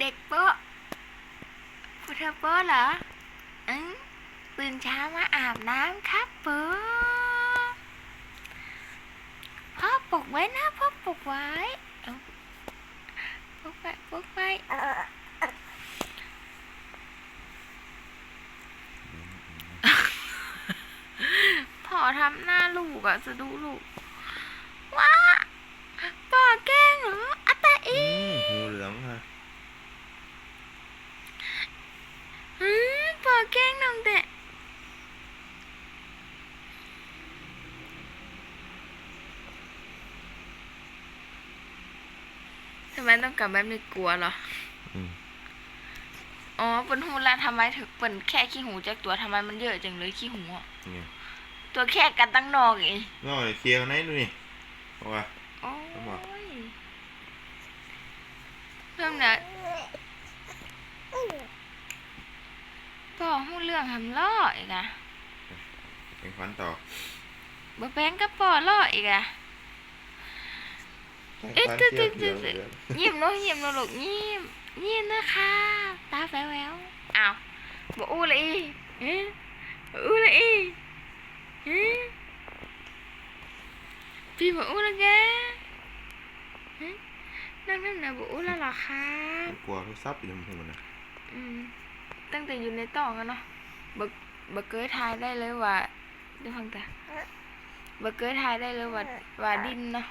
เด็กโป๊ะผู้เธอโป๊ะเหรออืมตื่นเช้ามาอาบน้ำครับโป๊ะพ่อปลุกไว้นะพ่อปลุกไว้เอาปลุกไว้ปลุกไว้พ่อทำหน้าลูกอะจะดูลูกว้าแกล้งเหรออัตตาอี อืมงูเหลือมค่ะ อืมป่าแกล้งน้องเด็ก ทำไมต้องกลับแบบนี้กลัวเหรออืมอ๋อเป็นหูละทำไมถึงเป็นแค่ขี้หูจากตัวทำไมมันเยอะจังเลยขี้หูอะนี่ตัวแค่กันตั้งนอกเองน้อยเคลียร์กันไหนดูนี่เอาว่าโอ้ทำไมยเริ่มเนี่ยป่อหูเรื่องทำล่ออีกอะเป็นควันต่อบ่แป้งก็ป่อล่ออีกอะ เอ๊ะตึ๊ดเขีตึ๊ยวดเขีตึ๊ดเหลืองยิ้มเนาะยิ้มเนาะลูกยิ้มยิ้มนะคะตาแววๆอ้าวบ่อู้เลยอีเอ๊ะอู้เลยอีเอ๊ะพี่บ่อู้ละแกเอ๊ะนั่งนั่นน่ะบ่อู้แล้วหรอครับกลัวโทรศัพท์อยู่ในหูนะอืมตั้งแต่อยู่ในต่องอะเนาะบ่บ่เคยทายได้เลยว่าดี๋ยวฟังแต่บ่เคยทายได้เลยว่าว่าดินเนาะ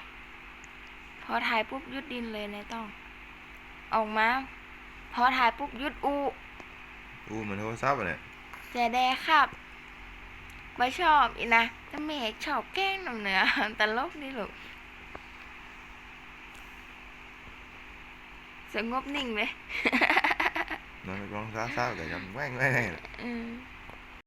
พอถ่ายปุ๊บหยุดดินเลยในต้อง ออกมา พอถ่ายปุ๊บหยุดอู อู้เหมือนโทรศัพท์อะเนี่ยแจแดครับไม่ชอบอีนะแต่แม่ชอบแกล้งหนำเหนือตลกนี่ลูกสงบนิ่งเลยนอนไปกองซ่าๆแต่ยังแว่งแว่งอืม